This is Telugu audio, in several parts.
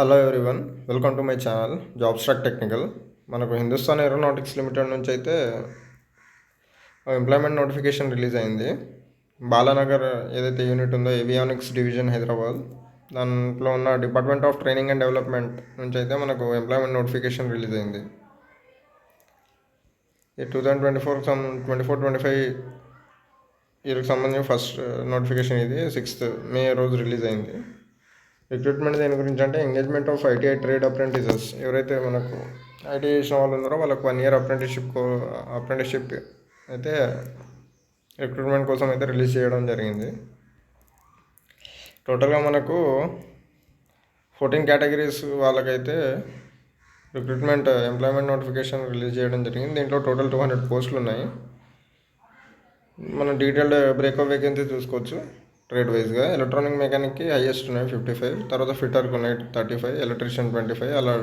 Hello everyone welcome to my channel job స్ట్రాక్ technical మనకు హిందుస్థాన్ ఏరోనాటిక్స్ లిమిటెడ్ నుంచి అయితే ఎంప్లాయ్మెంట్ నోటిఫికేషన్ రిలీజ్ అయింది. బాలానగర్ ఏదైతే యూనిట్ ఉందో ఏవియానిక్స్ డివిజన్ హైదరాబాద్ దాంట్లో ఉన్న department of training and development నుంచి అయితే మనకు ఎంప్లాయ్మెంట్ నోటిఫికేషన్ రిలీజ్ అయింది. ఈ two thousand twenty four some twenty four twenty five ఇయర్కి సంబంధించిన ఫస్ట్ నోటిఫికేషన్ ఇది సిక్స్త్ మే రోజు రిలీజ్ అయింది. రిక్రూట్మెంట్ దేని గురించి అంటే engagement of ITI trade apprentices ఎవరైతే మనకు ఐటీఐ చేసిన వాళ్ళు ఉన్నారో వాళ్ళకి వన్ ఇయర్ అప్రెంటిస్షిప్ అప్రెంటిస్షిప్ అయితే రిక్రూట్మెంట్ కోసం అయితే రిలీజ్ చేయడం జరిగింది. టోటల్గా మనకు ఫోర్టీన్ కేటగిరీస్ వాళ్ళకైతే రిక్రూట్మెంట్ ఎంప్లాయ్మెంట్ నోటిఫికేషన్ రిలీజ్ చేయడం జరిగింది. దీంట్లో టోటల్ టూ హండ్రెడ్ పోస్టులు ఉన్నాయి. మనం డీటెయిల్డ్ బ్రేకప్ వేకెన్సీ చూసుకోవచ్చు. ట్రేడ్ వైజ్గా ఎలక్ట్రానిక్ మెకానిక్కి హైయెస్ట్ ఉన్నాయి ఫిఫ్టీ ఫైవ్ తర్వాత ఫిట్టర్కి ఉన్నాయి thirty five electrician twenty five అలా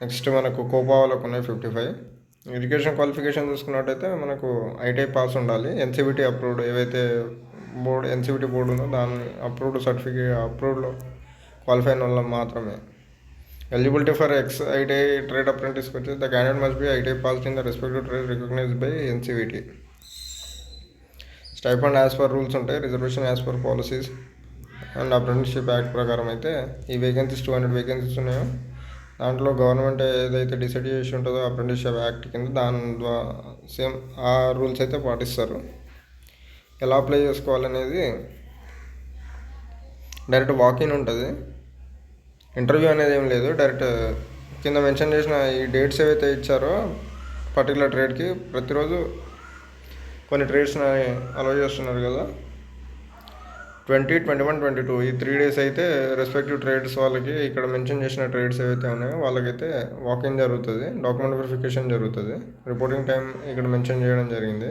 నెక్స్ట్ మనకు కోపావాలకు ఉన్నాయి ఫిఫ్టీ ఫైవ్. ఎడ్యుకేషన్ క్వాలిఫికేషన్ చూసుకున్నట్టయితే మనకు ఐటీఐ పాస్ ఉండాలి. ఎన్సీబీటీ అప్రూవ్డ్ ఏవైతే బోర్డు ఎన్సీబీటీ బోర్డు ఉందో దాని అప్రూవ్డ్ సర్టిఫికేట్ అప్రూవ్డ్లో క్వాలిఫై అయిన వాళ్ళం మాత్రమే. Eligibility for ex ITI trade apprentice వచ్చి the candidate must be ITI pass in the respective trade recognised by NCVT. Stipend as per rules ఉంటాయి reservation as per policies and apprenticeship act ప్రకారం అయితే ఈ వేకెన్సీస్ టూ హండ్రెడ్ వేకెన్సీస్ ఉన్నాయో దాంట్లో గవర్నమెంట్ ఏదైతే డిసైడ్ చేసి ఉంటుందో అప్రెంటిస్షిప్ యాక్ట్ కింద దాని ద్వారా సేమ్ ఆ రూల్స్ అయితే పాటిస్తారు. ఎలా అప్లై చేసుకోవాలనేది డైరెక్ట్ వాకిన్ ఉంటుంది. ఇంటర్వ్యూ అనేది ఏం లేదు డైరెక్ట్ కింద మెన్షన్ చేసిన ఈ డేట్స్ ఏవైతే ఇచ్చారో పర్టికులర్ ట్రేడ్కి ప్రతిరోజు కొన్ని ట్రేడ్స్ని అలౌ చేస్తున్నారు కదా. Twenty twenty one twenty two ఈ త్రీ డేస్ అయితే రెస్పెక్టివ్ ట్రేడ్స్ వాళ్ళకి ఇక్కడ మెన్షన్ చేసిన ట్రేడ్స్ ఏవైతే ఉన్నాయో వాళ్ళకైతే వాకింగ్ జరుగుతుంది డాక్యుమెంట్ వెరిఫికేషన్ జరుగుతుంది. రిపోర్టింగ్ టైం ఇక్కడ మెన్షన్ చేయడం జరిగింది.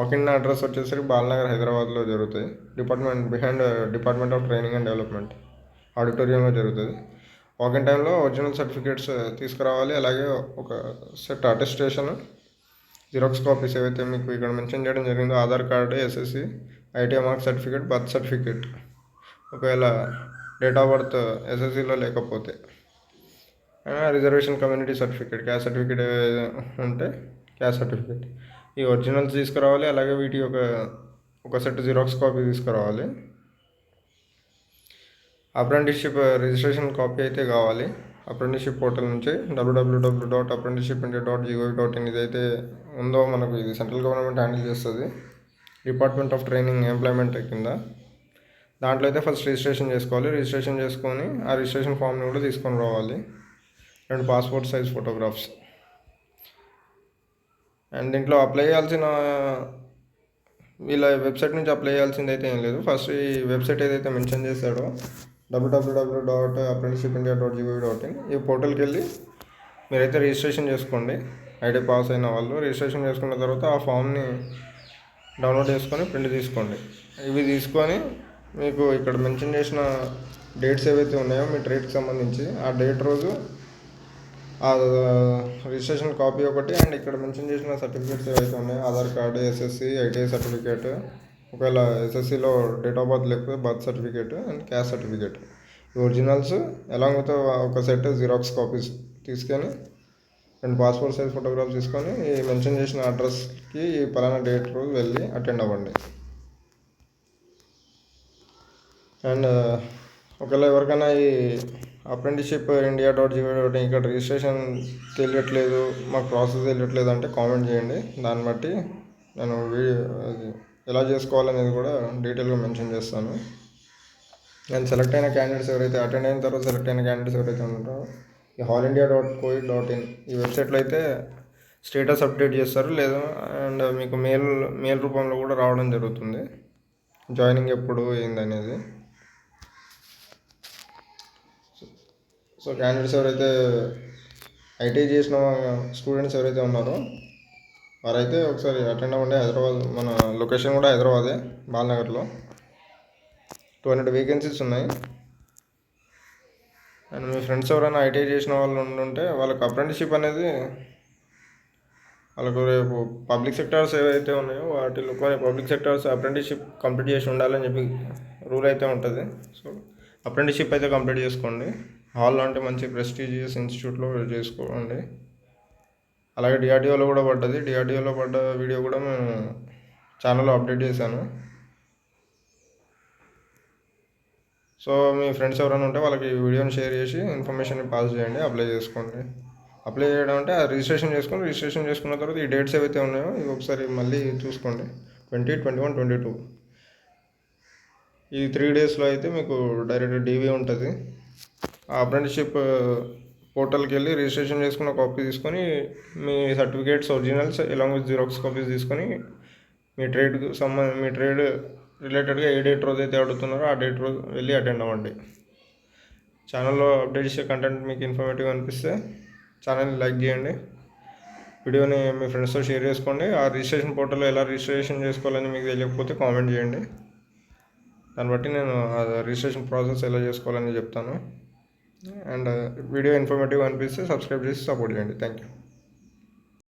వాకింగ్ అడ్రస్ వచ్చేసరికి బాలనగర్ హైదరాబాద్లో జరుగుతుంది. Department behind department of training and development ఆడిటోరియంలో జరుగుతుంది. వాకింగ్ టైంలో ఒరిజినల్ సర్టిఫికేట్స్ తీసుకురావాలి. అలాగే ఒక సెట్ అటెస్టేషన్ జిరాక్స్ కాపీస్ ఏవైతే మీకు ఇక్కడ మెన్షన్ చేయడం జరిగిందో. Aadhaar card SSC ITI mark certificate birth certificate ఒకవేళ డేట్ ఆఫ్ బర్త్ ఎస్ఎస్సిలో లేకపోతే. Reservation community certificate caste certificate ఉంటే క్యాస్ట్ సర్టిఫికేట్ ఈ ఒరిజినల్స్ తీసుకురావాలి అలాగే వీటి ఒక ఒక సెట్ జిరాక్స్ కాపీ తీసుకురావాలి. అప్రెంటిస్షిప్ రిజిస్ట్రేషన్ కాపీ అయితే కావాలి. అప్రెంటిషిప్ పోర్టల్ నుంచి W W W dot apprenticeship India dot G O V dot in ఇదైతే ఉందో మనకు ఇది సెంట్రల్ గవర్నమెంట్ హ్యాండిల్ చేస్తుంది. డిపార్ట్మెంట్ ఆఫ్ ట్రైనింగ్ ఎంప్లాయ్మెంట్ కింద. దాంట్లో అయితే ఫస్ట్ రిజిస్ట్రేషన్ చేసుకోవాలి. రిజిస్ట్రేషన్ చేసుకొని ఆ రిజిస్ట్రేషన్ ఫామ్ని కూడా తీసుకొని రావాలి. రెండు పాస్పోర్ట్ సైజ్ ఫోటోగ్రాఫ్స్ అండ్ దీంట్లో అప్లై చేయాల్సిన వీళ్ళ వెబ్సైట్ నుంచి అప్లై చేయాల్సింది అయితే ఏం లేదు. ఫస్ట్ ఈ వెబ్సైట్ ఏదైతే మెన్షన్ చేశాడో W W W dot apprenticeship India dot G O V dot in ఈ పోర్టల్కి వెళ్ళి మీరైతే రిజిస్ట్రేషన్ చేసుకోండి. ఐడి పాస్ అయిన వాళ్ళు రిజిస్ట్రేషన్ చేసుకున్న తర్వాత ఆ ఫామ్ని డౌన్లోడ్ చేసుకొని ప్రింట్ తీసుకోండి. ఇవి తీసుకొని మీకు ఇక్కడ మెన్షన్ చేసిన డేట్స్ ఏవైతే ఉన్నాయో మీ ట్రేడ్కి సంబంధించి ఆ డేట్ రోజు ఆ రిజిస్ట్రేషన్ కాపీ ఒకటి అండ్ ఇక్కడ మెన్షన్ చేసిన సర్టిఫికేట్స్ ఏవైతే ఉన్నాయో Aadhaar card SSC ITI certificate ఒకవేళ ఎస్ఎస్సిలో డేట్ ఆఫ్ బర్త్ లేకపోతే birth certificate and caste certificate ఈ ఒరిజినల్స్ ఎలాంగ్ విత్ ఒక సెట్ జిరాక్స్ కాపీస్ తీసుకొని రెండు పాస్పోర్ట్ సైజ్ ఫోటోగ్రాఫ్స్ తీసుకొని ఈ మెన్షన్ చేసిన అడ్రస్కి ఈ పలానా డేట్ రోజు వెళ్ళి అటెండ్ అవ్వండి. అండ్ uh, ఒకవేళ ఎవరికైనా ఈ apprenticeship India dot G O dot ఇంకా ఇక్కడ రిజిస్ట్రేషన్ తెలియట్లేదు మాకు ప్రాసెస్ తెలియట్లేదు అంటే కామెంట్ చేయండి. దాన్ని బట్టి నేను వీడియో అది ఎలా చేసుకోవాలనేది కూడా డీటెయిల్గా మెన్షన్ చేస్తాను. నేను సెలెక్ట్ అయిన క్యాండిడేట్స్ ఎవరైతే అటెండ్ అయిన తర్వాత సెలెక్ట్ అయిన క్యాండిడేట్స్ ఎవరైతే ఉంటారో ఈ HAL India dot covid dot in ఈ వెబ్సైట్లో అయితే స్టేటస్ అప్డేట్ చేస్తారు. లేదా అండ్ మీకు మెయిల్ మెయిల్ రూపంలో కూడా రావడం జరుగుతుంది. జాయినింగ్ ఎప్పుడు ఏందనేది. సో క్యాండిడేట్స్ ఎవరైతే ఐటీ చేసిన స్టూడెంట్స్ ఎవరైతే ఉన్నారో వారైతే ఒకసారి అటెండ్ అవ్వండి. హైదరాబాద్ మన లొకేషన్ కూడా హైదరాబాదే బాలనగర్లో. టూ హండ్రెడ్ వేకెన్సీస్ ఉన్నాయి. అండ్ మీ ఫ్రెండ్స్ ఎవరైనా ఐటీఐ చేసిన వాళ్ళు ఉంటే వాళ్ళకి అప్రెంటిషిప్ అనేది వాళ్ళకు రేపు పబ్లిక్ సెక్టార్స్ ఏవైతే ఉన్నాయో వాటిలో కొన్ని పబ్లిక్ సెక్టార్స్ అప్రెంటిషిప్ కంప్లీట్ చేసి ఉండాలని చెప్పి రూల్ అయితే ఉంటుంది. సో అప్రెంటిషిప్ అయితే కంప్లీట్ చేసుకోండి. హాల్ లాంటి మంచి ప్రెస్టీజియస్ ఇన్స్టిట్యూట్లో చేసుకోండి. అలాగే డిఆర్డిఓలో కూడా పడ్డది. డిఆర్డిఓలో పడ్డ వీడియో కూడా మేము ఛానల్లో అప్డేట్ చేశాను. సో మీ ఫ్రెండ్స్ ఎవరైనా ఉంటే వాళ్ళకి ఈ వీడియోని షేర్ చేసి ఇన్ఫర్మేషన్ పాస్ చేయండి అప్లై చేసుకోండి. అప్లై చేయడం అంటే రిజిస్ట్రేషన్ చేసుకొని రిజిస్ట్రేషన్ చేసుకున్న తర్వాత ఈ డేట్స్ ఏవైతే ఉన్నాయో ఇవి ఒకసారి మళ్ళీ చూసుకోండి. Twenty twenty one twenty two ఈ త్రీ డేస్లో అయితే మీకు డైరెక్ట్ డీవీ ఉంటుంది. ఆ అప్రెంటిషిప్ పోర్టల్కి వెళ్ళి రిజిస్ట్రేషన్ చేసుకున్న కాపీ తీసుకొని మీ certificates originals along with xerox copies తీసుకొని మీ ట్రేడ్కు సంబంధ మీ ట్రేడ్ రిలేటెడ్గా ఏ డేట్ రోజు అయితే అడుగుతున్నారో ఆ డేట్ రోజు వెళ్ళి అటెండ్ అవ్వండి. ఛానల్లో అప్డేట్ చేసే కంటెంట్ మీకు ఇన్ఫర్మేటివ్ అనిపిస్తే ఛానల్ని లైక్ చేయండి. వీడియోని మీ ఫ్రెండ్స్తో షేర్ చేసుకోండి. ఆ రిజిస్ట్రేషన్ పోర్టల్లో ఎలా రిజిస్ట్రేషన్ చేసుకోవాలని మీకు తెలియకపోతే కామెంట్ చేయండి. దాన్ని బట్టి నేను ఆ రిజిస్ట్రేషన్ ప్రాసెస్ ఎలా చేసుకోవాలని చెప్తాను. అండ్ వీడియో ఇన్ఫర్మేటివ్ అనిపిస్తే సబ్స్క్రైబ్ చేసి సపోర్ట్ చేయండి. Thank you